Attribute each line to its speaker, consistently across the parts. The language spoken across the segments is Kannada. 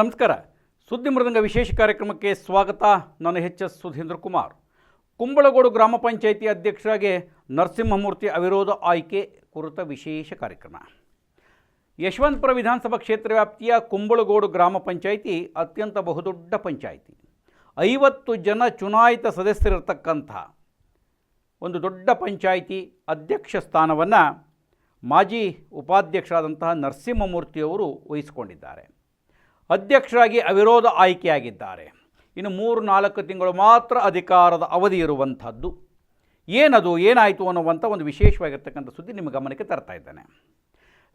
Speaker 1: ನಮಸ್ಕಾರ. ಸುದ್ದಿ ಮೃದಂಗ ವಿಶೇಷ ಕಾರ್ಯಕ್ರಮಕ್ಕೆ ಸ್ವಾಗತ. ನಾನು ಎಚ್ ಎಸ್ ಸುಧೀಂದ್ರ ಕುಮಾರ್. ಕುಂಬಳಗೋಡು ಗ್ರಾಮ ಪಂಚಾಯಿತಿ ಅಧ್ಯಕ್ಷರಾಗಿ ನರಸಿಂಹಮೂರ್ತಿ ಅವಿರೋಧ ಆಯ್ಕೆ ಕುರಿತ ವಿಶೇಷ ಕಾರ್ಯಕ್ರಮ. ಯಶವಂತಪುರ ವಿಧಾನಸಭಾ ಕ್ಷೇತ್ರ ವ್ಯಾಪ್ತಿಯ ಕುಂಬಳಗೋಡು ಗ್ರಾಮ ಪಂಚಾಯಿತಿ ಅತ್ಯಂತ ಬಹುದೊಡ್ಡ ಪಂಚಾಯಿತಿ. ಐವತ್ತು ಜನ ಚುನಾಯಿತ ಸದಸ್ಯರಿರ್ತಕ್ಕಂಥ ಒಂದು ದೊಡ್ಡ ಪಂಚಾಯಿತಿ ಅಧ್ಯಕ್ಷ ಸ್ಥಾನವನ್ನು ಮಾಜಿ ಉಪಾಧ್ಯಕ್ಷರಾದಂತಹ ನರಸಿಂಹಮೂರ್ತಿಯವರು ವಹಿಸಿಕೊಂಡಿದ್ದಾರೆ. ಅಧ್ಯಕ್ಷರಾಗಿ ಅವಿರೋಧ ಆಯ್ಕೆಯಾಗಿದ್ದಾರೆ. ಇನ್ನು ಮೂರು ನಾಲ್ಕು ತಿಂಗಳು ಮಾತ್ರ ಅಧಿಕಾರದ ಅವಧಿ ಇರುವಂಥದ್ದು. ಏನದು, ಏನಾಯಿತು ಅನ್ನುವಂಥ ಒಂದು ವಿಶೇಷವಾಗಿರ್ತಕ್ಕಂಥ ಸುದ್ದಿ ನಿಮ್ಮ ಗಮನಕ್ಕೆ ತರ್ತಾ ಇದ್ದೇನೆ.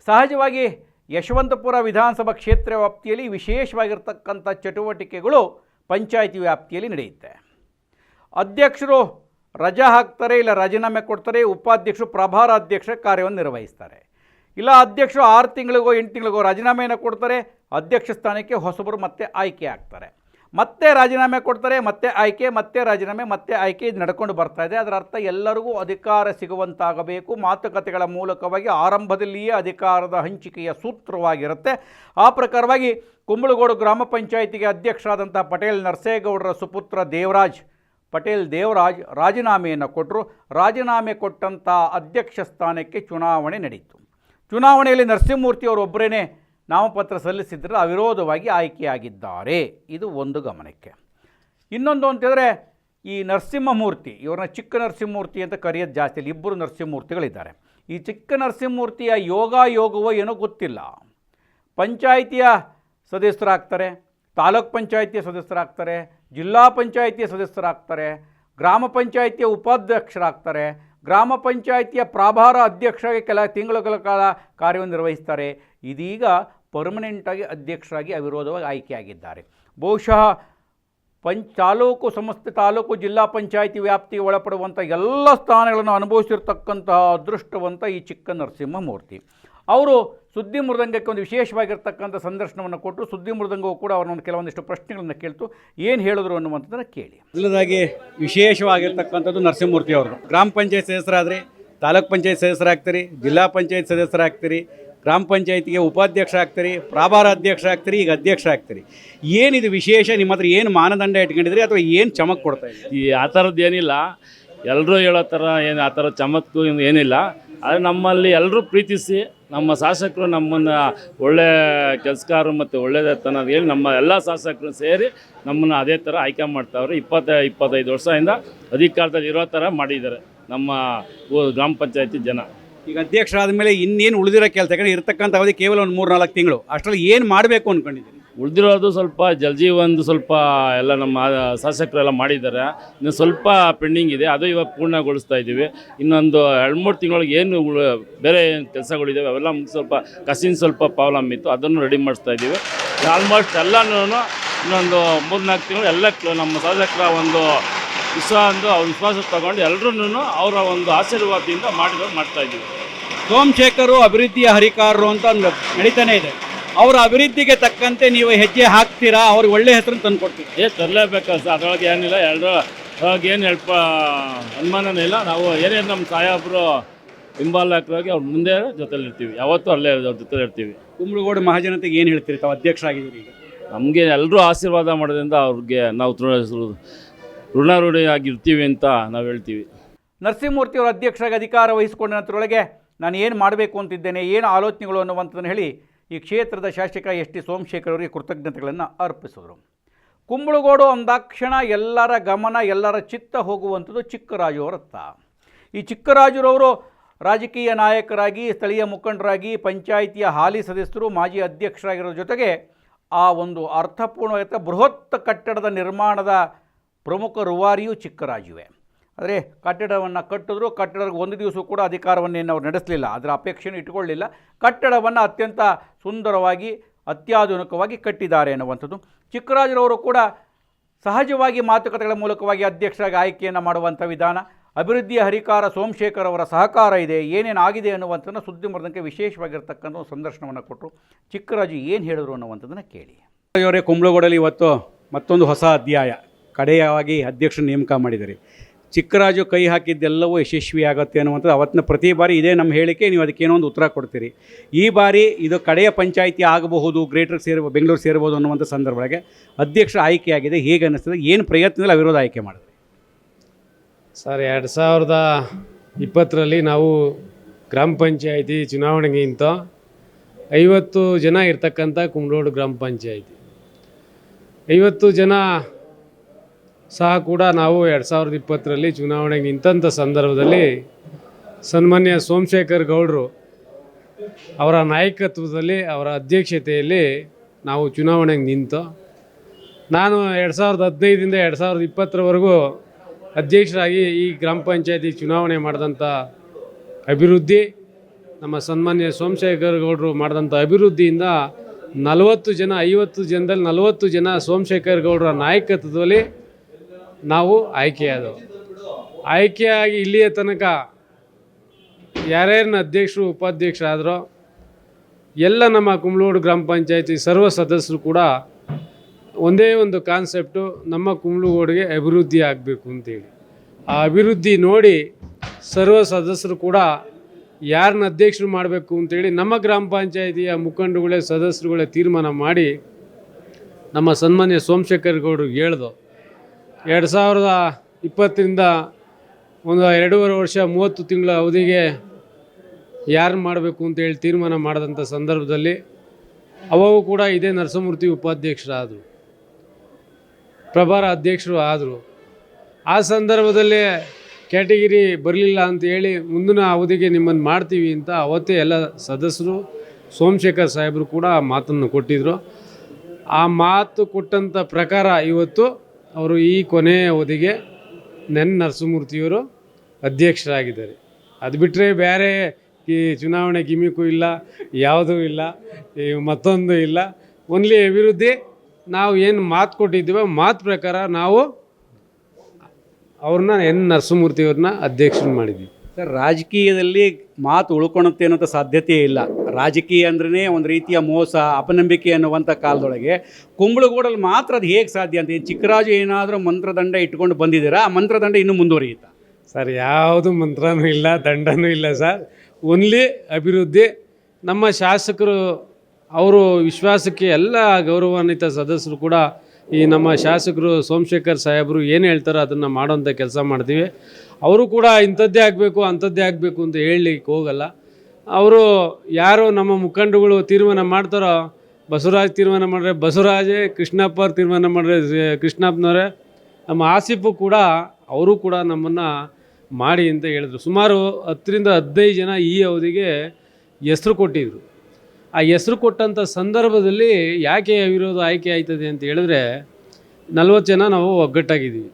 Speaker 1: ಸಹಜವಾಗಿ ಯಶವಂತಪುರ ವಿಧಾನಸಭಾ ಕ್ಷೇತ್ರ ವ್ಯಾಪ್ತಿಯಲ್ಲಿ ವಿಶೇಷವಾಗಿರ್ತಕ್ಕಂಥ ಚಟುವಟಿಕೆಗಳು ಪಂಚಾಯಿತಿ ವ್ಯಾಪ್ತಿಯಲ್ಲಿ ನಡೆಯುತ್ತೆ. ಅಧ್ಯಕ್ಷರು ರಜಾ ಹಾಕ್ತಾರೆ, ಇಲ್ಲ ರಾಜೀನಾಮೆ ಕೊಡ್ತಾರೆ, ಉಪಾಧ್ಯಕ್ಷರು ಪ್ರಭಾರ ಅಧ್ಯಕ್ಷ ಕಾರ್ಯವನ್ನು ನಿರ್ವಹಿಸ್ತಾರೆ. ಇಲ್ಲ ಅಧ್ಯಕ್ಷರು ಆರು ತಿಂಗಳಿಗೋ, ಎಂಟು ತಿಂಗಳಿಗೋ ರಾಜೀನಾಮೆಯನ್ನು ಕೊಡ್ತಾರೆ ಅಧ್ಯಕ್ಷ ಸ್ಥಾನಕ್ಕೆ ಹೊಸಬರು ಮತ್ತೆ ಆಯ್ಕೆ ಆಗ್ತಾರೆ. ಮತ್ತೆ ರಾಜೀನಾಮೆ ಕೊಡ್ತಾರೆ, ಮತ್ತೆ ಆಯ್ಕೆ, ಮತ್ತೆ ರಾಜೀನಾಮೆ, ಮತ್ತೆ ಆಯ್ಕೆ ಇದು ನಡ್ಕೊಂಡು ಬರ್ತಾ ಇದೆ. ಅದರ ಅರ್ಥ ಎಲ್ಲರಿಗೂ ಅಧಿಕಾರ ಸಿಗುವಂತಾಗಬೇಕು. ಮಾತುಕತೆಗಳ ಮೂಲಕವಾಗಿ ಆರಂಭದಲ್ಲಿಯೇ ಅಧಿಕಾರದ ಹಂಚಿಕೆಯ ಸೂತ್ರವಾಗಿರುತ್ತೆ. ಆ ಪ್ರಕಾರವಾಗಿ ಕುಂಬಳಗೋಡು ಗ್ರಾಮ ಪಂಚಾಯಿತಿಗೆ ಅಧ್ಯಕ್ಷರಾದಂಥ ಪಟೇಲ್ ನರಸೇಗೌಡರ ಸುಪುತ್ರ ದೇವರಾಜ್, ಪಟೇಲ್ ದೇವರಾಜ್ ರಾಜೀನಾಮೆಯನ್ನು ಕೊಟ್ಟರು ರಾಜೀನಾಮೆ ಕೊಟ್ಟಂಥ ಅಧ್ಯಕ್ಷ ಸ್ಥಾನಕ್ಕೆ ಚುನಾವಣೆ ನಡೆಯಿತು ಚುನಾವಣೆಯಲ್ಲಿ ನರಸಿಂಹಮೂರ್ತಿಯವರು ಅವರೊಬ್ಬರೇ ನಾಮಪತ್ರ ಸಲ್ಲಿಸಿದ್ದರೆ ಅವಿರೋಧವಾಗಿ ಆಯ್ಕೆಯಾಗಿದ್ದಾರೆ. ಇದು ಒಂದು ಗಮನಕ್ಕೆ. ಇನ್ನೊಂದು ಅಂತಂದರೆ ಈ ನರಸಿಂಹಮೂರ್ತಿ, ಇವ್ರನ್ನ ಚಿಕ್ಕ ನರಸಿಂಹಮೂರ್ತಿ ಅಂತ ಕರೆಯೋದು ಜಾಸ್ತಿ ಇಲ್ಲಿ, ಇಬ್ಬರು ನರಸಿಂಹಮೂರ್ತಿಗಳಿದ್ದಾರೆ. ಈ ಚಿಕ್ಕ ನರಸಿಂಹಮೂರ್ತಿಯ ಯೋಗ ಯೋಗವೋ ಏನೋ ಗೊತ್ತಿಲ್ಲ. ಪಂಚಾಯಿತಿಯ ಸದಸ್ಯರಾಗ್ತಾರೆ, ತಾಲೂಕ್ ಪಂಚಾಯಿತಿಯ ಸದಸ್ಯರಾಗ್ತಾರೆ, ಜಿಲ್ಲಾ ಪಂಚಾಯಿತಿಯ ಸದಸ್ಯರಾಗ್ತಾರೆ, ಗ್ರಾಮ ಪಂಚಾಯಿತಿಯ ಉಪಾಧ್ಯಕ್ಷರಾಗ್ತಾರೆ, ಗ್ರಾಮ ಪಂಚಾಯಿತಿಯ ಪ್ರಾಭಾರ ಅಧ್ಯಕ್ಷರಾಗಿ ಕೆಲ ತಿಂಗಳುಗಳ ಕಾಲ ಕಾರ್ಯವನ್ನು ನಿರ್ವಹಿಸ್ತಾರೆ. ಇದೀಗ ಪರ್ಮನೆಂಟಾಗಿ ಅಧ್ಯಕ್ಷರಾಗಿ ಅವಿರೋಧವಾಗಿ ಆಯ್ಕೆಯಾಗಿದ್ದಾರೆ. ಬಹುಶಃ ಪಂಚ, ತಾಲೂಕು ಸಂಸ್ಥೆ ತಾಲೂಕು, ಜಿಲ್ಲಾ ಪಂಚಾಯಿತಿ ವ್ಯಾಪ್ತಿಗೆ ಒಳಪಡುವಂಥ ಎಲ್ಲ ಸ್ಥಾನಗಳನ್ನು ಅನುಭವಿಸಿರ್ತಕ್ಕಂತಹ ಅದೃಷ್ಟವಂತ ಈ ಚಿಕ್ಕ ನರಸಿಂಹಮೂರ್ತಿ. ಅವರು ಸುದ್ದಿ ಮೃದಂಗಕ್ಕೆ ಒಂದು ವಿಶೇಷವಾಗಿರ್ತಕ್ಕಂಥ ಸಂದರ್ಶನವನ್ನು ಕೊಟ್ಟು ಸುದ್ದಿ ಮೃದಂಗವು ಕೂಡ ಅವರನ್ನು ಕೆಲವೊಂದಿಷ್ಟು ಪ್ರಶ್ನೆಗಳನ್ನು ಕೇಳ್ತು. ಏನು ಹೇಳಿದ್ರು ಅನ್ನುವಂಥದ್ದನ್ನು ಕೇಳಿ. ಮೊದಲದಾಗಿ ವಿಶೇಷವಾಗಿರ್ತಕ್ಕಂಥದ್ದು ನರಸಿಂಹಮೂರ್ತಿ ಅವರು ಗ್ರಾಮ ಪಂಚಾಯತ್ ಸದಸ್ಯರಾದರೆ ತಾಲೂಕ್ ಪಂಚಾಯತ್ ಸದಸ್ಯರಾಗ್ತೀರಿ, ಜಿಲ್ಲಾ ಪಂಚಾಯತ್ ಸದಸ್ಯರಾಗ್ತೀರಿ ಗ್ರಾಮ ಪಂಚಾಯತಿಗೆ ಉಪಾಧ್ಯಕ್ಷ ಆಗ್ತೀರಿ, ಪ್ರಾಭಾರ ಅಧ್ಯಕ್ಷ ಆಗ್ತೀರಿ, ಈಗ ಅಧ್ಯಕ್ಷ ಆಗ್ತೀರಿ. ಏನಿದು ವಿಶೇಷ, ನಿಮ್ಮ ಹತ್ರ ಏನು ಮಾನದಂಡ ಇಟ್ಕೊಂಡಿದ್ರಿ ಅಥವಾ ಏನು ಚಮಕ್ ಕೊಡ್ತಾ
Speaker 2: ಈ ಆ ಥರದ್ದು ಏನಿಲ್ಲ. ಎಲ್ಲರೂ ಹೇಳೋ ಥರ ಏನು ಆ ಥರ ಚಮತ್ಕು ಏನು ಏನಿಲ್ಲ. ಆದರೆ ನಮ್ಮಲ್ಲಿ ಎಲ್ಲರೂ ಪ್ರೀತಿಸಿ, ನಮ್ಮ ಶಾಸಕರು ನಮ್ಮನ್ನು ಒಳ್ಳೆ ಕೆಲಸಗಾರರು ಮತ್ತು ಒಳ್ಳೆಯತನ ಹೇಳಿ ನಮ್ಮ ಎಲ್ಲ ಶಾಸಕರು ಸೇರಿ ನಮ್ಮನ್ನು ಅದೇ ಥರ ಆಯ್ಕೆ ಮಾಡ್ತಾವ್ರೆ. ಇಪ್ಪತ್ತ, ಇಪ್ಪತ್ತೈದು ವರ್ಷದಿಂದ ಅಧಿಕಾರದಲ್ಲಿ ಇರೋ ಥರ ಮಾಡಿದ್ದಾರೆ ನಮ್ಮ ಗ್ರಾಮ ಪಂಚಾಯತಿ ಜನ.
Speaker 1: ಈಗ ಅಧ್ಯಕ್ಷರಾದ ಮೇಲೆ ಇನ್ನೇನು ಉಳಿದಿರೋ ಕೆಲಸ? ಯಾಕಂದ್ರೆ ಇರತಕ್ಕಂಥ ಅವಧಿ ಕೇವಲ ಒಂದು ಮೂರು ನಾಲ್ಕು ತಿಂಗಳು. ಅಷ್ಟರಲ್ಲಿ ಏನು ಮಾಡಬೇಕು ಅಂದ್ಕೊಂಡಿದ್ದೀನಿ
Speaker 2: ಉಳಿದಿರೋದು ಸ್ವಲ್ಪ ಜಲ್ಜೀವನ್ದು ಸ್ವಲ್ಪ ಎಲ್ಲ ನಮ್ಮ ಶಾಸಕರೆಲ್ಲ ಮಾಡಿದ್ದಾರೆ. ಇನ್ನು ಸ್ವಲ್ಪ ಪೆಂಡಿಂಗ್ ಇದೆ. ಅದು ಇವಾಗ ಪೂರ್ಣಗೊಳಿಸ್ತಾ ಇದ್ದೀವಿ. ಇನ್ನೊಂದು ಎರಡು ಮೂರು ತಿಂಗಳಿಗೆ ಏನು ಬೇರೆ ಏನು ಕೆಲಸಗಳಿದ್ದಾವೆ ಅವೆಲ್ಲ ಸ್ವಲ್ಪ ಕಸಿನ್ ಸ್ವಲ್ಪ ಪ್ರಾಬ್ಲಮ್ ಇತ್ತು. ಅದನ್ನು ರೆಡಿ ಮಾಡಿಸ್ತಾ ಇದ್ದೀವಿ. ಆಲ್ಮೋಸ್ಟ್ ಎಲ್ಲನೂ ಇನ್ನೊಂದು ಮೂರು ನಾಲ್ಕು ತಿಂಗಳು ಎಲ್ಲ ನಮ್ಮ ಶಾಸಕರ ಒಂದು ವಿಶ್ವ ಅಂದು ಅವ್ರ ವಿಶ್ವಾಸ ತಗೊಂಡು ಎಲ್ಲರೂ ಅವರ ಒಂದು ಆಶೀರ್ವಾದದಿಂದ ಮಾಡ್ತಾ ಇದ್ದೀವಿ.
Speaker 1: ಸೋಮಶೇಖರು ಅಭಿವೃದ್ಧಿಯ ಹರಿಕಾರರು ಅಂತ ಒಂದು ನಡೀತಾನೆ ಇದೆ. ಅವರ ಅಭಿವೃದ್ಧಿಗೆ ತಕ್ಕಂತೆ ನೀವು ಹೆಜ್ಜೆ ಹಾಕ್ತೀರಾ? ಅವ್ರಿಗೆ ಒಳ್ಳೆ ಹೆಸರನ್ನು ತಂದು ಕೊಡ್ತೀರಾ?
Speaker 2: ಏ ತರಲೇಬೇಕು ಸರ್. ಅದರೊಳಗೆ ಏನಿಲ್ಲ. ಎಲ್ಲರೂ ಅದ್ರೊಳಗೆ ಏನು ಹೆಲ್ಪ್ ಅನುಮಾನನೇ ಇಲ್ಲ. ನಾವು ಏನೇ ನಮ್ಮ ಸಾಹೇಬರು ಹಿಂಬಾಲಕರಾಗಿ ಅವ್ರ ಮುಂದೆ ಜೊತೆಲಿ ಇರ್ತೀವಿ ಯಾವತ್ತೂ ಅಲ್ಲೇ ಅವ್ರ ಜೊತೆ ಇರ್ತೀವಿ
Speaker 1: ಕುಂಬಳಗೋಡು ಮಹಾಜನತೆಗೆ ಏನು ಹೇಳ್ತೀರಿ ತಾವು ಅಧ್ಯಕ್ಷರಾಗಿದ್ದೀರಿ ಈಗ?
Speaker 2: ನಮಗೆ ಎಲ್ಲರೂ ಆಶೀರ್ವಾದ ಮಾಡೋದ್ರಿಂದ ಅವ್ರಿಗೆ ನಾವು ಋಣುದು ಋಣ ಋಣಿಯಾಗಿರ್ತೀವಿ ಅಂತ ನಾವು ಹೇಳ್ತೀವಿ.
Speaker 1: ನರಸಿಂಹಮೂರ್ತಿಯವರ ಅಧ್ಯಕ್ಷರಾಗಿ ಅಧಿಕಾರ ವಹಿಸಿಕೊಂಡ ನಂತರೊಳಗೆ ನಾನು ಏನು ಮಾಡಬೇಕು ಅಂತಿದ್ದೇನೆ, ಏನು ಆಲೋಚನೆಗಳು ಅನ್ನುವಂಥದ್ದನ್ನು ಹೇಳಿ ಈ ಕ್ಷೇತ್ರದ ಶಾಸಕ ಎಸ್ ಟಿ ಸೋಮಶೇಖರ್ ಅವರಿಗೆ ಕೃತಜ್ಞತೆಗಳನ್ನು ಅರ್ಪಿಸಿದರು. ಕುಂಬಳಗೋಡು ಅಂದಾಕ್ಷಣ ಎಲ್ಲರ ಗಮನ, ಎಲ್ಲರ ಚಿತ್ತ ಹೋಗುವಂಥದ್ದು ಚಿಕ್ಕರಾಜು ಅವರತ್ತ ಈ ಚಿಕ್ಕರಾಜುರವರು ರಾಜಕೀಯ ನಾಯಕರಾಗಿ, ಸ್ಥಳೀಯ ಮುಖಂಡರಾಗಿ, ಪಂಚಾಯಿತಿಯ ಹಾಲಿ ಸದಸ್ಯರು, ಮಾಜಿ ಅಧ್ಯಕ್ಷರಾಗಿರೋ ಜೊತೆಗೆ ಆ ಒಂದು ಅರ್ಥಪೂರ್ಣವಾದ ಬೃಹತ್ ಕಟ್ಟಡದ ನಿರ್ಮಾಣದ ಪ್ರಮುಖ ರುವಾರಿಯೂ ಚಿಕ್ಕರಾಜುವೆ. ಆದರೆ ಕಟ್ಟಡವನ್ನು ಕಟ್ಟಿದ್ರು ಕಟ್ಟಡಕ್ಕೆ ಒಂದು ದಿವಸ ಕೂಡ ಅಧಿಕಾರವನ್ನೇನು ಅವ್ರು ನಡೆಸಲಿಲ್ಲ. ಅದರ ಅಪೇಕ್ಷೆಯನ್ನು ಇಟ್ಕೊಳ್ಳಿಲ್ಲ. ಕಟ್ಟಡವನ್ನು ಅತ್ಯಂತ ಸುಂದರವಾಗಿ, ಅತ್ಯಾಧುನಿಕವಾಗಿ ಕಟ್ಟಿದ್ದಾರೆ ಅನ್ನುವಂಥದ್ದು ಚಿಕ್ಕರಾಜರವರು ಕೂಡ ಸಹಜವಾಗಿ ಮಾತುಕತೆಗಳ ಮೂಲಕವಾಗಿ ಅಧ್ಯಕ್ಷರಾಗಿ ಆಯ್ಕೆಯನ್ನು ಮಾಡುವಂಥ ವಿಧಾನ. ಅಭಿವೃದ್ಧಿಯ ಹರಿಕಾರ ಸೋಮಶೇಖರ್ ಅವರ ಸಹಕಾರ ಇದೆ, ಏನೇನು ಆಗಿದೆ ಅನ್ನುವಂಥದ್ದನ್ನು ಸುದ್ದಿ ಮರದಂಗೆ ವಿಶೇಷವಾಗಿರ್ತಕ್ಕಂಥ ಒಂದು ಸಂದರ್ಶನವನ್ನು ಕೊಟ್ಟರು. ಚಿಕ್ಕರಾಜು ಏನು ಹೇಳಿದರು ಅನ್ನುವಂಥದ್ದನ್ನು ಕೇಳಿ. ಅವರೇ ಕುಂಬ್ಳಗೋಡಲ್ಲಿ ಇವತ್ತು ಮತ್ತೊಂದು ಹೊಸ ಅಧ್ಯಾಯ. ಕಡೆಯಾಗಿ ಅಧ್ಯಕ್ಷ ನೇಮಕ ಮಾಡಿದ್ದಾರೆ. ಚಿಕ್ಕರಾಜು ಕೈ ಹಾಕಿದ್ದೆಲ್ಲವೂ ಯಶಸ್ವಿ ಆಗುತ್ತೆ ಅನ್ನುವಂಥದ್ದು ಅವತ್ತಿನ ಪ್ರತಿ ಬಾರಿ ಇದೇ ನಮ್ಮ ಹೇಳಿಕೆ. ನೀವು ಅದಕ್ಕೆ ಏನೋ ಒಂದು ಉತ್ತರ ಕೊಡ್ತೀರಿ. ಈ ಬಾರಿ ಇದು ಕಡೆಯ ಪಂಚಾಯಿತಿ ಆಗಬಹುದು, ಗ್ರೇಟರ್ ಸೇರ್ಬೋದು ಬೆಂಗಳೂರು ಸೇರ್ಬೋದು ಅನ್ನುವಂಥ ಸಂದರ್ಭಗಳಿಗೆ ಅಧ್ಯಕ್ಷ ಆಯ್ಕೆಯಾಗಿದೆ. ಹೇಗೆ ಅನ್ನಿಸ್ತದೆ? ಏನು ಪ್ರಯತ್ನದಲ್ಲಿ ಅವಿರೋಧ ಆಯ್ಕೆ ಮಾಡಿದ್ರಿ?
Speaker 3: ಸರ್, ಎರಡು ಸಾವಿರದ ಇಪ್ಪತ್ತರಲ್ಲಿ ನಾವು ಗ್ರಾಮ ಪಂಚಾಯಿತಿ ಚುನಾವಣೆಗಿಂತ ಐವತ್ತು ಜನ ಇರ್ತಕ್ಕಂಥ ಕುಮ್ರೋಡು ಗ್ರಾಮ ಪಂಚಾಯಿತಿ. ಐವತ್ತು ಜನ ಸಹ ಕೂಡ ನಾವು ಎರಡು ಸಾವಿರದ ಇಪ್ಪತ್ತರಲ್ಲಿ ಚುನಾವಣೆಗೆ ನಿಂತಂಥ ಸಂದರ್ಭದಲ್ಲಿ ಸನ್ಮಾನ್ಯ ಸೋಮಶೇಖರ್ ಗೌಡರು ಅವರ ನಾಯಕತ್ವದಲ್ಲಿ, ಅವರ ಅಧ್ಯಕ್ಷತೆಯಲ್ಲಿ ನಾವು ಚುನಾವಣೆಗೆ ನಿಂತು, ನಾನು ಎರಡು ಸಾವಿರದ ಹದಿನೈದರಿಂದ ಎರಡು ಸಾವಿರದ ಇಪ್ಪತ್ತರವರೆಗೂ ಅಧ್ಯಕ್ಷರಾಗಿ ಈ ಗ್ರಾಮ ಪಂಚಾಯತಿ ಚುನಾವಣೆ ಮಾಡಿದಂಥ ಅಭಿವೃದ್ಧಿ, ನಮ್ಮ ಸನ್ಮಾನ್ಯ ಸೋಮಶೇಖರ್ ಗೌಡರು ಮಾಡಿದಂಥ ಅಭಿವೃದ್ಧಿಯಿಂದ ನಲವತ್ತು ಜನ, ಐವತ್ತು ಜನದಲ್ಲಿ ನಲವತ್ತು ಜನ ಸೋಮಶೇಖರ್ ಗೌಡರ ನಾಯಕತ್ವದಲ್ಲಿ ನಾವು ಆಯ್ಕೆಯಾದವು. ಆಯ್ಕೆಯಾಗಿ ಇಲ್ಲಿಯ ತನಕ ಯಾರ್ಯಾರನ್ನ ಅಧ್ಯಕ್ಷರು, ಉಪಾಧ್ಯಕ್ಷರಾದರೋ ಎಲ್ಲ ನಮ್ಮ ಕುಂಬ್ಳೋಡು ಗ್ರಾಮ ಪಂಚಾಯತಿ ಸರ್ವ ಸದಸ್ಯರು ಕೂಡ ಒಂದೇ ಒಂದು ಕಾನ್ಸೆಪ್ಟು, ನಮ್ಮ ಕುಂಬ್ಳಗೋಡಿಗೆ ಅಭಿವೃದ್ಧಿ ಆಗಬೇಕು ಅಂತೇಳಿ. ಆ ಅಭಿವೃದ್ಧಿ ನೋಡಿ ಸರ್ವ ಸದಸ್ಯರು ಕೂಡ ಯಾರನ್ನ ಅಧ್ಯಕ್ಷರು ಮಾಡಬೇಕು ಅಂತೇಳಿ ನಮ್ಮ ಗ್ರಾಮ ಪಂಚಾಯತಿಯ ಮುಖಂಡಗಳೇ ಸದಸ್ಯರುಗಳೇ ತೀರ್ಮಾನ ಮಾಡಿ ನಮ್ಮ ಸನ್ಮಾನ್ಯ ಸೋಮಶೇಖರ್ ಗೌಡರು ಹೇಳ್ದು ಎರಡು ಸಾವಿರದ ಇಪ್ಪತ್ತರಿಂದ ಒಂದು ಎರಡೂವರೆ ವರ್ಷ, ಮೂವತ್ತು ತಿಂಗಳ ಅವಧಿಗೆ ಯಾರು ಮಾಡಬೇಕು ಅಂತೇಳಿ ತೀರ್ಮಾನ ಮಾಡಿದಂಥ ಸಂದರ್ಭದಲ್ಲಿ ಅವಾಗೂ ಕೂಡ ಇದೇ ನರಸಿಂಹಮೂರ್ತಿ ಉಪಾಧ್ಯಕ್ಷರಾದರು. ಪ್ರಭಾರ ಅಧ್ಯಕ್ಷರು ಆದರು. ಆ ಸಂದರ್ಭದಲ್ಲಿ ಕ್ಯಾಟಗಿರಿ ಬರಲಿಲ್ಲ ಅಂತ ಹೇಳಿ ಮುಂದಿನ ಅವಧಿಗೆ ನಿಮ್ಮನ್ನು ಮಾಡ್ತೀವಿ ಅಂತ ಅವತ್ತೇ ಎಲ್ಲ ಸದಸ್ಯರು, ಸೋಮಶೇಖರ್ ಸಾಹೇಬರು ಕೂಡ ಆ ಮಾತನ್ನು ಕೊಟ್ಟಿದ್ದರು ಆ ಮಾತು ಕೊಟ್ಟಂಥ ಪ್ರಕಾರ ಇವತ್ತು ಅವರು ಈ ಕೊನೆಯ ಅವಧಿಗೆ ನೆನ್ ನರಸಿಂಹಮೂರ್ತಿಯವರು ಅಧ್ಯಕ್ಷರಾಗಿದ್ದಾರೆ. ಅದು ಬಿಟ್ಟರೆ ಬೇರೆ ಈ ಚುನಾವಣೆ ಗಿಮಿಕು ಇಲ್ಲ, ಯಾವುದೂ ಇಲ್ಲ, ಈ ಮತ್ತೊಂದು ಇಲ್ಲ. ಓನ್ಲಿ ಅಭಿವೃದ್ಧಿ, ನಾವು ಏನು ಮಾತು ಕೊಟ್ಟಿದ್ದೀವೋ ಮಾತು ಪ್ರಕಾರ ನಾವು ಅವ್ರನ್ನ ಎನ್ ನರಸಿಂಹಮೂರ್ತಿಯವ್ರನ್ನ ಅಧ್ಯಕ್ಷರು ಮಾಡಿದ್ವಿ
Speaker 1: ಸರ್, ರಾಜಕೀಯದಲ್ಲಿ ಮಾತು ಉಳ್ಕೊಳುತ್ತೆ ಅನ್ನೋಂಥ ಸಾಧ್ಯತೆ ಇಲ್ಲ. ರಾಜಕೀಯ ಅಂದ್ರೆ ಒಂದು ರೀತಿಯ ಮೋಸ, ಅಪನಂಬಿಕೆ ಅನ್ನುವಂಥ ಕಾಲದೊಳಗೆ ಕುಂಬಳಗೂಡಲ್ಲಿ ಮಾತ್ರ ಅದು ಹೇಗೆ ಸಾಧ್ಯ ಅಂತ ಚಿಕ್ಕರಾಜು ಏನಾದರೂ ಮಂತ್ರದಂಡ ಇಟ್ಕೊಂಡು ಬಂದಿದ್ದೀರಾ? ಆ ಮಂತ್ರದಂಡ ಇನ್ನೂ ಮುಂದುವರಿಯುತ್ತಾ?
Speaker 3: ಸರ್, ಯಾವುದು ಮಂತ್ರನೂ ಇಲ್ಲ, ದಂಡನೂ ಇಲ್ಲ ಸರ್. ಓನ್ಲಿ ಅಭಿವೃದ್ಧಿ. ನಮ್ಮ ಶಾಸಕರು, ಅವರು ವಿಶ್ವಾಸಕ್ಕೆ ಎಲ್ಲ ಗೌರವಾನ್ವಿತ ಸದಸ್ಯರು ಕೂಡ ಈ ನಮ್ಮ ಶಾಸಕರು ಸೋಮಶೇಖರ್ ಸಾಹೇಬರು ಏನು ಹೇಳ್ತಾರೋ ಅದನ್ನು ಮಾಡೋಂಥ ಕೆಲಸ ಮಾಡ್ತೀವಿ. ಅವರು ಕೂಡ ಇಂಥದ್ದೇ ಆಗಬೇಕು, ಅಂಥದ್ದೇ ಆಗಬೇಕು ಅಂತ ಹೇಳಲಿಕ್ಕೆ ಹೋಗಲ್ಲ. ಅವರು ಯಾರು ನಮ್ಮ ಮುಖಂಡಗಳು ತೀರ್ಮಾನ ಮಾಡ್ತಾರೋ, ಬಸವರಾಜ್ ತೀರ್ಮಾನ ಮಾಡಿದ್ರೆ ಬಸವರಾಜೇ, ಕೃಷ್ಣಪ್ಪ ತೀರ್ಮಾನ ಮಾಡಿದ್ರೆ ಕೃಷ್ಣಪ್ಪನವರೇ, ನಮ್ಮ ಆಸಿಫು ಕೂಡ, ಅವರು ಕೂಡ ನಮ್ಮನ್ನು ಮಾಡಿ ಅಂತ ಹೇಳಿದ್ರು. ಸುಮಾರು ಹತ್ತರಿಂದ ಹದಿನೈದು ಜನ ಈ ಅವಧಿಗೆ ಹೆಸರು ಕೊಟ್ಟಿದ್ರು. ಆ ಹೆಸರು ಕೊಟ್ಟಂಥ ಸಂದರ್ಭದಲ್ಲಿ ಯಾಕೆ ವಿರೋಧ ಆಯ್ಕೆ ಆಯ್ತದೆ ಅಂತ ಹೇಳಿದ್ರೆ, ನಲ್ವತ್ತು ಜನ ನಾವು ಒಗ್ಗಟ್ಟಾಗಿದ್ದೀವಿ.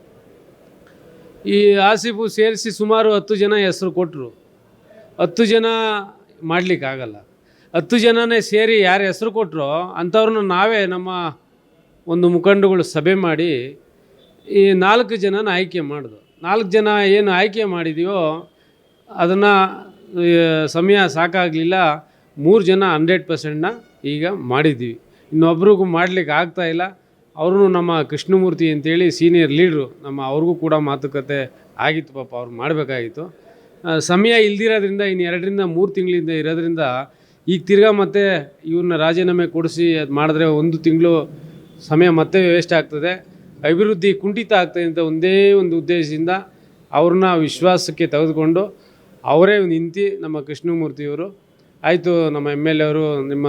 Speaker 3: ಈ ಆಸಿಫು ಸೇರಿಸಿ ಸುಮಾರು ಹತ್ತು ಜನ ಹೆಸರು ಕೊಟ್ಟರು ಹತ್ತು ಜನ ಮಾಡಲಿಕ್ಕಾಗಲ್ಲ. ಹತ್ತು ಜನನೇ ಸೇರಿ ಯಾರು ಹೆಸರು ಕೊಟ್ಟರೋ ಅಂಥವ್ರನ್ನ ನಾವೇ ನಮ್ಮ ಒಂದು ಮುಖಂಡಗಳು ಸಭೆ ಮಾಡಿ ಈ ನಾಲ್ಕು ಜನನ ಆಯ್ಕೆ ಮಾಡಿದ್ರು ನಾಲ್ಕು ಜನ ಏನು ಆಯ್ಕೆ ಮಾಡಿದೀವೋ ಅದನ್ನು ಸಮಯ ಸಾಕಾಗಲಿಲ್ಲ. ಮೂರು ಜನ ಹಂಡ್ರೆಡ್ ಪರ್ಸೆಂಟ್ನ ಈಗ ಮಾಡಿದ್ದೀವಿ. ಇನ್ನೊಬ್ರಿಗೂ ಮಾಡಲಿಕ್ಕೆ ಆಗ್ತಾ ಇಲ್ಲ. ಅವರು ನಮ್ಮ ಕೃಷ್ಣಮೂರ್ತಿ ಅಂತೇಳಿ ಸೀನಿಯರ್ ಲೀಡ್ರು. ನಮ್ಮ ಅವ್ರಿಗೂ ಕೂಡ ಮಾತುಕತೆ ಆಗಿತ್ತು ಪಾಪ, ಅವ್ರು ಮಾಡಬೇಕಾಗಿತ್ತು. ಸಮಯ ಇಲ್ದಿರೋದ್ರಿಂದ ಇನ್ನು ಎರಡರಿಂದ ಮೂರು ತಿಂಗಳಿಂದ ಇರೋದ್ರಿಂದ ಈಗ ತಿರ್ಗಾ ಮತ್ತೆ ಇವ್ರನ್ನ ರಾಜೀನಾಮೆ ಕೊಡಿಸಿ ಅದು ಮಾಡಿದ್ರೆ ಒಂದು ತಿಂಗಳು ಸಮಯ ಮತ್ತೆ ವೇಸ್ಟ್ ಆಗ್ತದೆ. ಅಭಿವೃದ್ಧಿ ಕುಂಠಿತ ಆಗ್ತದೆ ಅಂತ ಒಂದೇ ಒಂದು ಉದ್ದೇಶದಿಂದ ಅವ್ರನ್ನ ವಿಶ್ವಾಸಕ್ಕೆ ತೆಗೆದುಕೊಂಡು ಅವರೇ ನಿಂತು ನಮ್ಮ ಕೃಷ್ಣಮೂರ್ತಿಯವರು ಆಯಿತು, ನಮ್ಮ ಎಂ ಎಲ್ ಎ ಅವರು ನಿಮ್ಮ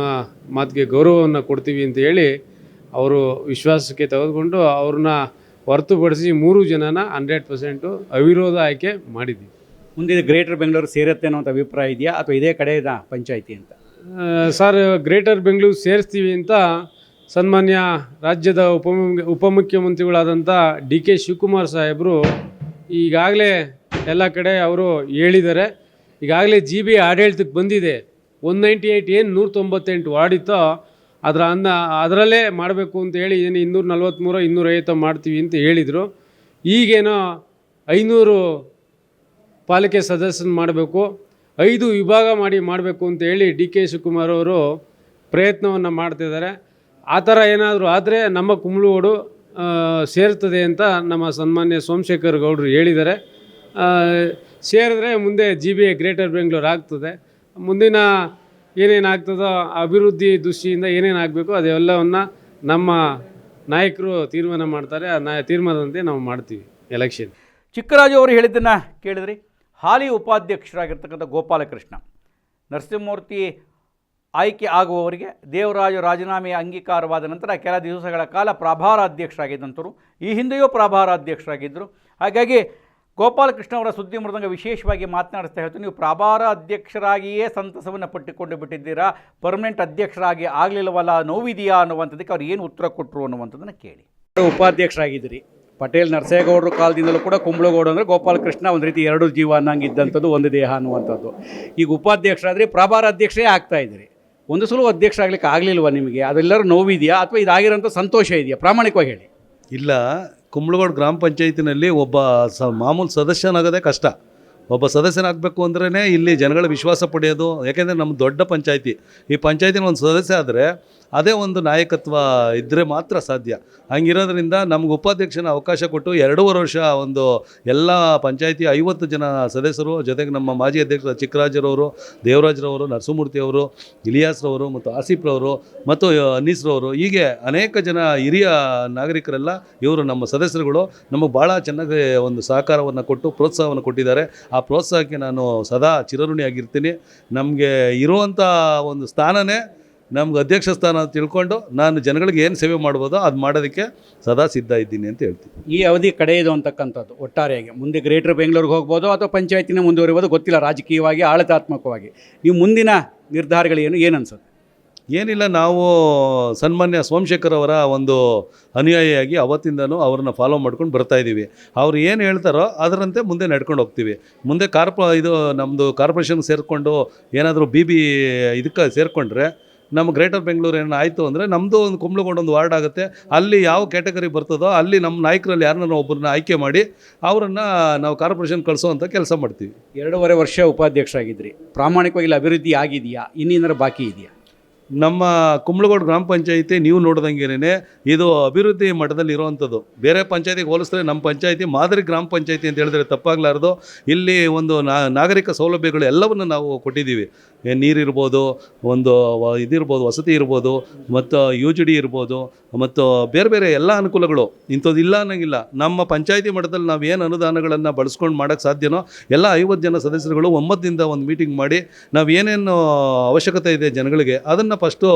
Speaker 3: ಮಾತಿಗೆ ಗೌರವವನ್ನು ಕೊಡ್ತೀವಿ ಅಂತ ಹೇಳಿ ಅವರು ವಿಶ್ವಾಸಕ್ಕೆ ತೆಗೆದುಕೊಂಡು ಅವ್ರನ್ನ ಹೊರತುಪಡಿಸಿ ಮೂರು ಜನನ ಹಂಡ್ರೆಡ್ ಪರ್ಸೆಂಟು ಅವಿರೋಧ ಆಯ್ಕೆ ಮಾಡಿದ್ವಿ
Speaker 1: ಮುಂದೆ ಗ್ರೇಟರ್ ಬೆಂಗಳೂರು ಸೇರುತ್ತೆ ಅನ್ನೋ ಅಭಿಪ್ರಾಯ ಇದೆಯಾ? ಅಥವಾ ಇದೇ ಕಡೆ ಇದಾ ಪಂಚಾಯಿತಿ ಅಂತ?
Speaker 3: ಸರ್ ಗ್ರೇಟರ್ ಬೆಂಗಳೂರು ಸೇರಿಸ್ತೀವಿ ಅಂತ ಸನ್ಮಾನ್ಯ ರಾಜ್ಯದ ಉಪ ಉಪಮುಖ್ಯಮಂತ್ರಿಗಳಾದಂಥ ಡಿ ಕೆ ಶಿವಕುಮಾರ್ ಸಾಹೇಬರು ಈಗಾಗಲೇ ಎಲ್ಲ ಕಡೆ ಅವರು ಹೇಳಿದ್ದಾರೆ. ಈಗಾಗಲೇ ಜಿ ಬಿ ಆಡಳಿತಕ್ಕೆ ಬಂದಿದೆ. ಒನ್ ನೈಂಟಿ ಏಯ್ಟ್ ಏನು ನೂರ ತೊಂಬತ್ತೆಂಟು ವಾಡಿತ್ತೋ ಅದರ ಅನ್ನ ಅದರಲ್ಲೇ ಮಾಡಬೇಕು ಅಂತ ಹೇಳಿ ಏನು ಇನ್ನೂರ ನಲ್ವತ್ತ್ಮೂರು ಇನ್ನೂರೈವತ್ತು ಮಾಡ್ತೀವಿ ಅಂತ ಹೇಳಿದರು. ಈಗೇನೋ ಐನೂರು ಪಾಲಿಕೆ ಸದಸ್ಯನ ಮಾಡಬೇಕು. ಐದು ವಿಭಾಗ ಮಾಡಿ ಮಾಡಬೇಕು ಅಂತ ಹೇಳಿ ಡಿ ಕೆ ಶಿವಕುಮಾರ್ ಅವರು ಪ್ರಯತ್ನವನ್ನು ಮಾಡ್ತಿದ್ದಾರೆ. ಆ ಥರ ಏನಾದರೂ ಆದರೆ ನಮ್ಮ ಕುಂಬಳಗೋಡು ಆ, ಸೇರ್ತದೆ ಅಂತ ನಮ್ಮ ಸನ್ಮಾನ್ಯ ಸೋಮಶೇಖರ್ ಗೌಡರು ಹೇಳಿದ್ದಾರೆ. ಸೇರಿದ್ರೆ ಮುಂದೆ ಜಿ ಬಿ ಗ್ರೇಟರ್ ಬೆಂಗಳೂರು ಆಗ್ತದೆ. ಮುಂದಿನ ಏನೇನು ಆಗ್ತದೋ ಅಭಿವೃದ್ಧಿ ದೃಷ್ಟಿಯಿಂದ ಏನೇನು ಆಗಬೇಕು ಅದೆಲ್ಲವನ್ನು ನಮ್ಮ ನಾಯಕರು ತೀರ್ಮಾನ ಮಾಡ್ತಾರೆ. ಆ ನಾಯ ತೀರ್ಮಾನದಂತೆ ನಾವು ಮಾಡ್ತೀವಿ ಎಲೆಕ್ಷನ್.
Speaker 1: ಚಿಕ್ಕರಾಜು ಅವರು ಹೇಳಿದ್ದನ್ನು ಕೇಳಿದ್ರಿ? ಹಾಲಿ ಉಪಾಧ್ಯಕ್ಷರಾಗಿರ್ತಕ್ಕಂಥ ಗೋಪಾಲಕೃಷ್ಣ. ನರಸಿಂಹಮೂರ್ತಿ ಆಯ್ಕೆ ಆಗುವವರಿಗೆ ದೇವರಾಜು ರಾಜೀನಾಮೆ ಅಂಗೀಕಾರವಾದ ನಂತರ ಕೆಲ ದಿವಸಗಳ ಕಾಲ ಪ್ರಭಾರ ಅಧ್ಯಕ್ಷರಾಗಿದ್ದಂಥರು ಈ ಹಿಂದೆಯೂ ಪ್ರಭಾರ ಅಧ್ಯಕ್ಷರಾಗಿದ್ದರು ಹಾಗಾಗಿ ಗೋಪಾಲಕೃಷ್ಣ ಅವರ ಸುದ್ದಿ ಮೃದಂಗ ವಿಶೇಷವಾಗಿ ಮಾತನಾಡಿಸ್ತಾ ಹೇಳ್ತೀನಿ, ನೀವು ಪ್ರಭಾರ ಅಧ್ಯಕ್ಷರಾಗಿಯೇ ಸಂತಸವನ್ನು ಪಟ್ಟಿಕೊಂಡು ಬಿಟ್ಟಿದ್ದೀರಾ, ಪರ್ಮನೆಂಟ್ ಅಧ್ಯಕ್ಷರಾಗಿ ಆಗಲಿಲ್ಲವಲ್ಲ, ನೋವಿದೆಯಾ ಅನ್ನುವಂಥದ್ದಕ್ಕೆ ಅವ್ರು ಏನು ಉತ್ತರ ಕೊಟ್ಟರು ಅನ್ನುವಂಥದ್ದನ್ನು ಕೇಳಿ. ಉಪಾಧ್ಯಕ್ಷರಾಗಿದ್ದೀರಿ. ಪಟೇಲ್ ನರಸೇಗೌಡರ ಕಾಲದಿಂದಲೂ ಕೂಡ ಕುಂಬಳಗೌಡ ಅಂದರೆ ಗೋಪಾಲಕೃಷ್ಣ ಒಂದು ರೀತಿ ಎರಡು ಜೀವ ಅನ್ನಂಗೆ ಇದ್ದಂಥದ್ದು ಒಂದು ದೇಹ ಅನ್ನುವಂಥದ್ದು. ಈಗ ಉಪಾಧ್ಯಕ್ಷರಾದರೆ ಪ್ರಭಾರ ಅಧ್ಯಕ್ಷರೇ ಆಗ್ತಾ ಇದ್ದೀರಿ. ಒಂದು ಸಲ ಅಧ್ಯಕ್ಷ ಆಗಲಿಕ್ಕೆ ಆಗಲಿಲ್ವ ನಿಮಗೆ? ಅದೆಲ್ಲರೂ ನೋವಿದೆಯಾ? ಅಥವಾ ಇದಾಗಿರೋಂಥ ಸಂತೋಷ ಇದೆಯಾ? ಪ್ರಾಮಾಣಿಕವಾಗಿ ಹೇಳಿ.
Speaker 4: ಇಲ್ಲ, ಕುಂಬಳಗೌಡ ಗ್ರಾಮ ಪಂಚಾಯತಿನಲ್ಲಿ ಒಬ್ಬ ಸ, ಮಾಮೂಲು ಸದಸ್ಯನಾಗೋದೇ ಕಷ್ಟ. ಒಬ್ಬ ಸದಸ್ಯನಾಗಬೇಕು ಅಂದ್ರೇ ಇಲ್ಲಿ ಜನಗಳ ವಿಶ್ವಾಸ ಪಡೆಯೋದು. ಯಾಕೆಂದರೆ ನಮ್ಮ ದೊಡ್ಡ ಪಂಚಾಯತಿ. ಈ ಪಂಚಾಯತಿನ ಒಂದು ಸದಸ್ಯ ಆದರೆ ಅದೇ ಒಂದು ನಾಯಕತ್ವ ಇದ್ದರೆ ಮಾತ್ರ ಸಾಧ್ಯ. ಹಂಗಿರೋದ್ರಿಂದ ನಮ್ಗೆ ಉಪಾಧ್ಯಕ್ಷನ ಅವಕಾಶ ಕೊಟ್ಟು ಎರಡೂವರೆ ವರ್ಷ ಒಂದು ಎಲ್ಲ ಪಂಚಾಯತಿ ಐವತ್ತು ಜನ ಸದಸ್ಯರು, ಜೊತೆಗೆ ನಮ್ಮ ಮಾಜಿ ಅಧ್ಯಕ್ಷ ಚಿಕ್ಕರಾಜರವರು, ದೇವರಾಜರವರು, ನರಸಿಂಹಮೂರ್ತಿಯವರು, ಇಲಿಯಾಸ್ರವರು ಮತ್ತು ಆಸೀಫ್ರವರು ಮತ್ತು ಅನೀಸ್ರವರು ಹೀಗೆ ಅನೇಕ ಜನ ಹಿರಿಯ ನಾಗರಿಕರೆಲ್ಲ ಇವರು ನಮ್ಮ ಸದಸ್ಯರುಗಳು. ನಮಗೆ ಭಾಳ ಚೆನ್ನಾಗಿ ಒಂದು ಸಹಕಾರವನ್ನು ಕೊಟ್ಟು ಪ್ರೋತ್ಸಾಹವನ್ನು ಕೊಟ್ಟಿದ್ದಾರೆ. ಆ ಪ್ರೋತ್ಸಾಹಕ್ಕೆ ನಾನು ಸದಾ ಚಿರಋಣಿಯಾಗಿರ್ತೀನಿ. ನಮಗೆ ಇರುವಂಥ ಒಂದು ಸ್ಥಾನನೇ ನಮ್ಗೆ ಅಧ್ಯಕ್ಷ ಸ್ಥಾನ ತಿಳ್ಕೊಂಡು ನಾನು ಜನಗಳಿಗೆ ಏನು ಸೇವೆ ಮಾಡ್ಬೋದೋ ಅದು ಮಾಡೋದಕ್ಕೆ ಸದಾ ಸಿದ್ಧ ಇದ್ದೀನಿ ಅಂತ ಹೇಳ್ತೀನಿ.
Speaker 1: ಈ ಅವಧಿ ಕಡೆಯದು ಅಂತಕ್ಕಂಥದ್ದು ಒಟ್ಟಾರೆಯಾಗಿ. ಮುಂದೆ ಗ್ರೇಟರ್ ಬೆಂಗಳೂರಿಗೆ ಹೋಗ್ಬೋದು ಅಥವಾ ಪಂಚಾಯತಿನ ಮುಂದುವರಿಬೋದು ಗೊತ್ತಿಲ್ಲ ರಾಜಕೀಯವಾಗಿ ಆಡಳಿತಾತ್ಮಕವಾಗಿ. ನೀವು ಮುಂದಿನ ನಿರ್ಧಾರಗಳೇನು ಏನು ಅನ್ಸುತ್ತೆ?
Speaker 4: ಏನಿಲ್ಲ ನಾವು ಸನ್ಮಾನ್ಯ ಸೋಮಶೇಖರ್ ಅವರ ಒಂದು ಅನುಯಾಯಿಯಾಗಿ ಅವತ್ತಿಂದನೂ ಅವ್ರನ್ನ ಫಾಲೋ ಮಾಡ್ಕೊಂಡು ಬರ್ತಾ ಇದ್ದೀವಿ. ಅವ್ರು ಏನು ಹೇಳ್ತಾರೋ ಅದರಂತೆ ಮುಂದೆ ನಡ್ಕೊಂಡು ಹೋಗ್ತೀವಿ. ಮುಂದೆ ಕಾರ್ಪ ಇದು ನಮ್ಮದು ಕಾರ್ಪೊರೇಷನ್ಗೆ ಸೇರಿಕೊಂಡು ಏನಾದರೂ ಬಿ ಬಿ ಇದಕ್ಕೆ ಸೇರಿಕೊಂಡ್ರೆ ನಮ್ಮ ಗ್ರೇಟರ್ ಬೆಂಗಳೂರು ಏನೋ ಆಯಿತು ಅಂದರೆ ನಮ್ಮದು ಒಂದು ಕುಂಬಳಗೊಂಡು ಒಂದು ವಾರ್ಡ್ ಆಗುತ್ತೆ. ಅಲ್ಲಿ ಯಾವ ಕ್ಯಾಟಗರಿ ಬರ್ತದೋ ಅಲ್ಲಿ ನಮ್ಮ ನಾಯಕರಲ್ಲಿ ಯಾರನ್ನ ಒಬ್ಬರನ್ನ ಆಯ್ಕೆ ಮಾಡಿ ಅವರನ್ನು ನಾವು ಕಾರ್ಪೊರೇಷನ್ ಕಳಿಸೋವಂಥ ಕೆಲಸ ಮಾಡ್ತೀವಿ.
Speaker 1: ಎರಡೂವರೆ ವರ್ಷ ಉಪಾಧ್ಯಕ್ಷರಾಗಿದ್ರಿ. ಪ್ರಾಮಾಣಿಕವಾಗಿ ಇಲ್ಲಿ ಅಭಿವೃದ್ಧಿ ಆಗಿದೆಯಾ? ಇನ್ನೇನಾರು ಬಾಕಿ ಇದೆಯಾ?
Speaker 4: ನಮ್ಮ ಕುಂಬಳಗೋಡು ಗ್ರಾಮ ಪಂಚಾಯಿತಿ ನೀವು ನೋಡ್ದಂಗೆನೇ ಇದು ಅಭಿವೃದ್ಧಿ ಮಟ್ಟದಲ್ಲಿ ಇರುವಂಥದ್ದು. ಬೇರೆ ಪಂಚಾಯತಿಗೆ ಹೋಲಿಸಿದ್ರೆ ನಮ್ಮ ಪಂಚಾಯಿತಿ ಮಾದರಿ ಗ್ರಾಮ ಪಂಚಾಯಿತಿ ಅಂತ ಹೇಳಿದ್ರೆ ತಪ್ಪಾಗಲಾರ್ದು. ಇಲ್ಲಿ ಒಂದು ನಾ- ನಾಗರಿಕ ಸೌಲಭ್ಯಗಳು ಎಲ್ಲವನ್ನು ನಾವು ಕೊಟ್ಟಿದ್ದೀವಿ. ನೀರಿರ್ಬೋದು ಒಂದು ಇದಿರ್ಬೋದು ವಸತಿ ಇರ್ಬೋದು, ಮತ್ತು ಯು ಜಿ ಡಿ ಇರ್ಬೋದು, ಮತ್ತು ಬೇರೆ ಬೇರೆ ಎಲ್ಲ ಅನುಕೂಲಗಳು. ಇಂಥದ್ದು ಇಲ್ಲ ಅನ್ನೋಂಗಿಲ್ಲ. ನಮ್ಮ ಪಂಚಾಯತಿ ಮಟ್ಟದಲ್ಲಿ ನಾವು ಏನು ಅನುದಾನಗಳನ್ನು ಬಳಸ್ಕೊಂಡು ಮಾಡೋಕ್ಕೆ ಸಾಧ್ಯನೋ, ಎಲ್ಲ ಐವತ್ತು ಜನ ಸದಸ್ಯರುಗಳು ಒಂಬತ್ತಿಂದ ಒಂದು ಮೀಟಿಂಗ್ ಮಾಡಿ, ನಾವು ಏನೇನು ಅವಶ್ಯಕತೆ ಇದೆ ಜನಗಳಿಗೆ, ಅದನ್ನು ಫಸ್ಟು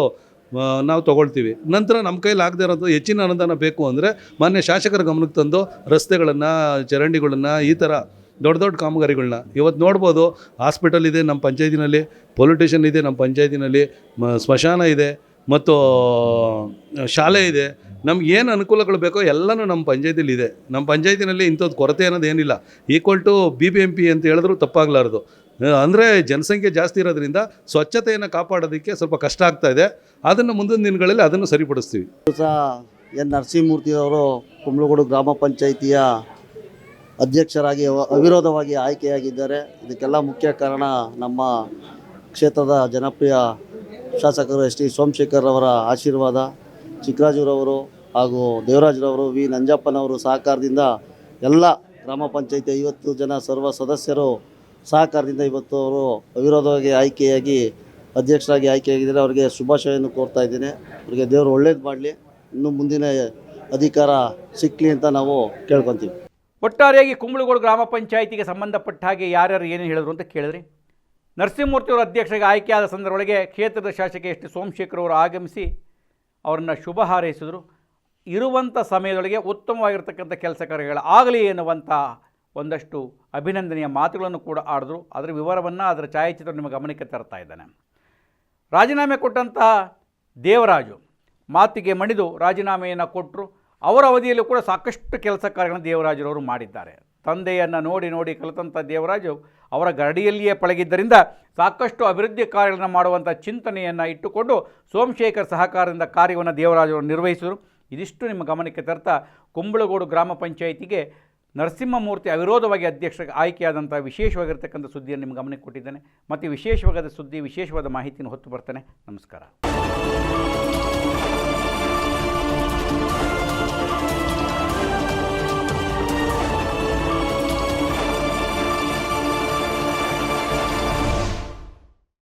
Speaker 4: ನಾವು ತೊಗೊಳ್ತೀವಿ. ನಂತರ ನಮ್ಮ ಕೈಲಿ ಆಗದೆ ಇರೋದು ಹೆಚ್ಚಿನ ಅನುದಾನ ಬೇಕು ಅಂದರೆ ಮಾನ್ಯ ಶಾಸಕರ ಗಮನಕ್ಕೆ ತಂದು ರಸ್ತೆಗಳನ್ನು, ಚರಂಡಿಗಳನ್ನು ಈ ಥರ ದೊಡ್ಡ ದೊಡ್ಡ ಕಾಮಗಾರಿಗಳನ್ನ ಇವತ್ತು ನೋಡ್ಬೋದು ಹಾಸ್ಪಿಟಲ್ ಇದೆ ನಮ್ಮ ಪಂಚಾಯತಿನಲ್ಲಿ ಪೊಲೀಸ್ ಇದೆ ನಮ್ಮ ಪಂಚಾಯತಿನಲ್ಲಿ ಸ್ಮಶಾನ ಇದೆ, ಮತ್ತು ಶಾಲೆ ಇದೆ. ನಮ್ಗೆ ಏನು ಅನುಕೂಲಗಳು ಬೇಕೋ ಎಲ್ಲನೂ ನಮ್ಮ ಪಂಚಾಯತಿಲಿ ಇದೆ. ನಮ್ಮ ಪಂಚಾಯತಿನಲ್ಲಿ ಇಂಥದ್ದು ಕೊರತೆ ಅನ್ನೋದು ಏನಿಲ್ಲ. Equal to B B M P ಅಂತ ಹೇಳಿದ್ರು ತಪ್ಪಾಗಲಾರ್ದು. ಅಂದರೆ ಜನಸಂಖ್ಯೆ ಜಾಸ್ತಿ ಇರೋದ್ರಿಂದ ಸ್ವಚ್ಛತೆಯನ್ನು ಕಾಪಾಡೋದಕ್ಕೆ ಸ್ವಲ್ಪ ಕಷ್ಟ ಆಗ್ತಾ ಇದೆ. ಅದನ್ನು ಮುಂದಿನ ದಿನಗಳಲ್ಲಿ ಅದನ್ನು ಸರಿಪಡಿಸ್ತೀವಿ.
Speaker 5: ಎನ್ ನರಸಿಂಹಮೂರ್ತಿಯವರು ಕುಂಬಳಗೋಡು ಗ್ರಾಮ ಪಂಚಾಯಿತಿಯ ಅಧ್ಯಕ್ಷರಾಗಿ, ಅವ- ಅವಿರೋಧವಾಗಿ ಆಯ್ಕೆಯಾಗಿದ್ದಾರೆ. ಇದಕ್ಕೆಲ್ಲ ಮುಖ್ಯ ಕಾರಣ ನಮ್ಮ ಕ್ಷೇತ್ರದ ಜನಪ್ರಿಯ ಶಾಸಕರು ಎಸ್ ಟಿ ಸೋಮಶೇಖರ್ ಅವರ ಆಶೀರ್ವಾದ. ಚಿಕ್ಕರಾಜುರವರು ಹಾಗೂ ದೇವರಾಜರವರು, ವಿ. ನಂಜಪ್ಪನವರು ಸಹಕಾರದಿಂದ ಎಲ್ಲ ಗ್ರಾಮ ಪಂಚಾಯಿತಿ ಐವತ್ತು ಜನ ಸರ್ವ ಸದಸ್ಯರು ಸಹಕಾರದಿಂದ ಇವತ್ತು ಅವರು ಅವಿರೋಧವಾಗಿ ಆಯ್ಕೆಯಾಗಿ, ಅಧ್ಯಕ್ಷರಾಗಿ ಆಯ್ಕೆಯಾಗಿದ್ದಾರೆ. ಅವರಿಗೆ ಶುಭಾಶಯವನ್ನು ಕೋರ್ತಾ ಇದ್ದೀನಿ. ಅವರಿಗೆ ದೇವರು ಒಳ್ಳೇದು ಮಾಡಲಿ. ಇನ್ನು ಮುಂದಿನ ಅಧಿಕಾರ ಸಿಕ್ಕಲಿ ಅಂತ ನಾವು ಕೇಳ್ಕೊತೀವಿ.
Speaker 1: ಒಟ್ಟಾರೆಯಾಗಿ ಕುಂಬಳಗೋಡು ಗ್ರಾಮ ಪಂಚಾಯಿತಿಗೆ ಸಂಬಂಧಪಟ್ಟ ಹಾಗೆ ಯಾರ್ಯಾರು ಏನೇನು ಹೇಳಿದ್ರು ಅಂತ ಕೇಳಿದ್ರಿ? ನರಸಿಂಹಮೂರ್ತಿಯವರ ಅಧ್ಯಕ್ಷರಿಗೆ ಆಯ್ಕೆಯಾದ ಸಂದರ್ಭದೊಳಗೆ ಕ್ಷೇತ್ರದ ಶಾಸಕ ಎಸ್ ಟಿ ಸೋಮಶೇಖರ್ ಅವರು ಆಗಮಿಸಿ ಅವರನ್ನು ಶುಭ ಹಾರೈಸಿದರು. ಇರುವಂಥ ಸಮಯದೊಳಗೆ ಉತ್ತಮವಾಗಿರ್ತಕ್ಕಂಥ ಕೆಲಸ ಕಾರ್ಯಗಳು ಆಗಲಿ ಎನ್ನುವಂಥ ಒಂದಷ್ಟು ಅಭಿನಂದನೆಯ ಮಾತುಗಳನ್ನು ಕೂಡ ಆಡಿದ್ರು. ಅದರ ವಿವರವನ್ನು ಅದರ ಛಾಯಾಚಿತ್ರ ನಿಮ್ಮ ಗಮನಕ್ಕೆ ತರ್ತಾ ಇದ್ದಾನೆ. ರಾಜೀನಾಮೆ ಕೊಟ್ಟಂತಹ ದೇವರಾಜು ಮಾತಿಗೆ ಮಣಿದು ರಾಜೀನಾಮೆಯನ್ನು ಕೊಟ್ಟರು ಅವರ ಅವಧಿಯಲ್ಲೂ ಕೂಡ ಸಾಕಷ್ಟು ಕೆಲಸ ಕಾರ್ಯಗಳನ್ನು ದೇವರಾಜರವರು ಮಾಡಿದ್ದಾರೆ. ತಂದೆಯನ್ನು ನೋಡಿ ನೋಡಿ ಕಲಿತಂಥ ದೇವರಾಜು ಅವರ ಗರಡಿಯಲ್ಲಿಯೇ ಪಳಗಿದ್ದರಿಂದ ಸಾಕಷ್ಟು ಅಭಿವೃದ್ಧಿ ಕಾರ್ಯಗಳನ್ನು ಮಾಡುವಂಥ ಚಿಂತನೆಯನ್ನು ಇಟ್ಟುಕೊಂಡು ಸೋಮಶೇಖರ್ ಸಹಕಾರದಿಂದ ಕಾರ್ಯವನ್ನು ದೇವರಾಜರು ನಿರ್ವಹಿಸಿದರು. ಇದಿಷ್ಟು ನಿಮ್ಮ ಗಮನಕ್ಕೆ ತರ್ತಾ ಕುಂಬಳಗೋಡು ಗ್ರಾಮ ಪಂಚಾಯಿತಿಗೆ ನರಸಿಂಹಮೂರ್ತಿ ಅವಿರೋಧವಾಗಿ ಅಧ್ಯಕ್ಷ ಆಯ್ಕೆಯಾದಂಥ ವಿಶೇಷವಾಗಿರ್ತಕ್ಕಂಥ ಸುದ್ದಿಯನ್ನು ನಿಮ್ಮ ಗಮನಕ್ಕೆ ಕೊಟ್ಟಿದ್ದೇನೆ. ಮತ್ತು ವಿಶೇಷವಾದ ಸುದ್ದಿ, ವಿಶೇಷವಾದ ಮಾಹಿತಿಯನ್ನು ಹೊತ್ತು ಬರ್ತೇನೆ. ನಮಸ್ಕಾರ.